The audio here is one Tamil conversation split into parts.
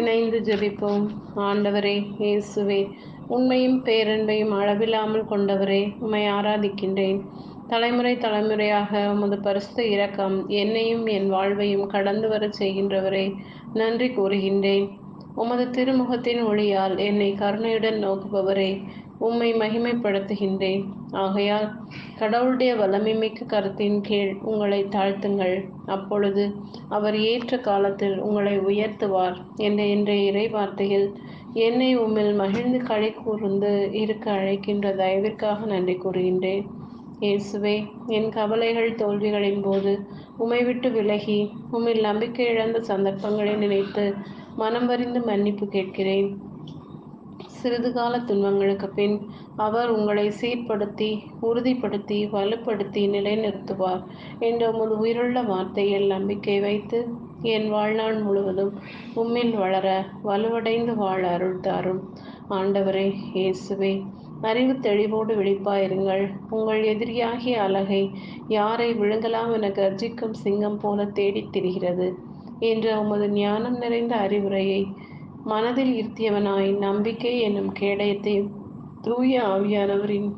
இணைந்து ஜெபிப்போம். ஆண்டவரே இயேசுவே உண்மையும் பேரன்பையும் அளவில்லாமல் கொண்டவரே உம்மை ஆராதிக்கின்றேன். தலைமுறை தலைமுறையாக உமது பரிசுத்த இரக்கம் என்னையும் என் வாழ்வையும் கடந்து வரச் செய்கின்றவரே நன்றி கூறுகின்றேன். உமது திருமுகத்தின் ஒளியால் என்னை கருணையுடன் நோக்குபவரே உம்மை மகிமைப்படுத்துகின்றேன். ஆகையால் கடவுளுடைய வல்லமைமிக்க கருத்தின் கீழ் உங்களை தாழ்த்துங்கள். அப்பொழுது அவர் ஏற்ற காலத்தில் உங்களை உயர்த்துவார் என்ற இன்றைய இறை வார்த்தையில் என்னை உம்மில் மகிழ்ந்து களை கூர்ந்து இருக்க அழைக்கின்ற தயவிற்காக நன்றி கூறுகின்றேன். இயேசுவே என் கவலைகள் தோல்விகளின் போது உமை விட்டு விலகி உம்மில் நம்பிக்கை இழந்த சந்தர்ப்பங்களை நினைத்து மனம் வரிந்து மன்னிப்பு கேட்கிறேன். சிறிது கால துன்பங்களுக்கு பின் அவர் உங்களை சீர்படுத்தி உறுதிப்படுத்தி வலுப்படுத்தி நிலைநிறுத்துவார் என்ற உமது உயிருள்ள வார்த்தையில் நம்பிக்கை வைத்து என் வாழ்நாள் முழுவதும் உம்மில் வளர வலுவடைந்து வாழ அருள் தாரும். ஆண்டவரே இயேசுவே அறிவு தெளிவோடு விழிப்பாயிருங்கள். உங்கள் எதிரியாகிய அழகை யாரை விழுங்கலாம் என கர்ஜிக்கும் சிங்கம் போல தேடித் திரிகிறது என்ற உமது ஞானம் நிறைந்த அறிவுரையை மனதில் இருத்தியவனாய் நம்பிக்கை என்னும் கேடயத்தை தூய ஆவியானவரின்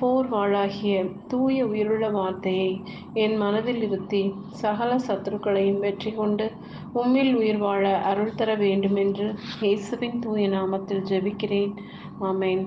போர் வாழாகிய தூய உயிருள்ள வார்த்தையை என் மனதில் இருத்தி சகல சத்துருக்களையும் வெற்றி கொண்டு உம்மில் உயிர் வாழ அருள் தர வேண்டுமென்று இயேசுவின் தூய நாமத்தில் ஜெபிக்கிறேன். ஆமேன்.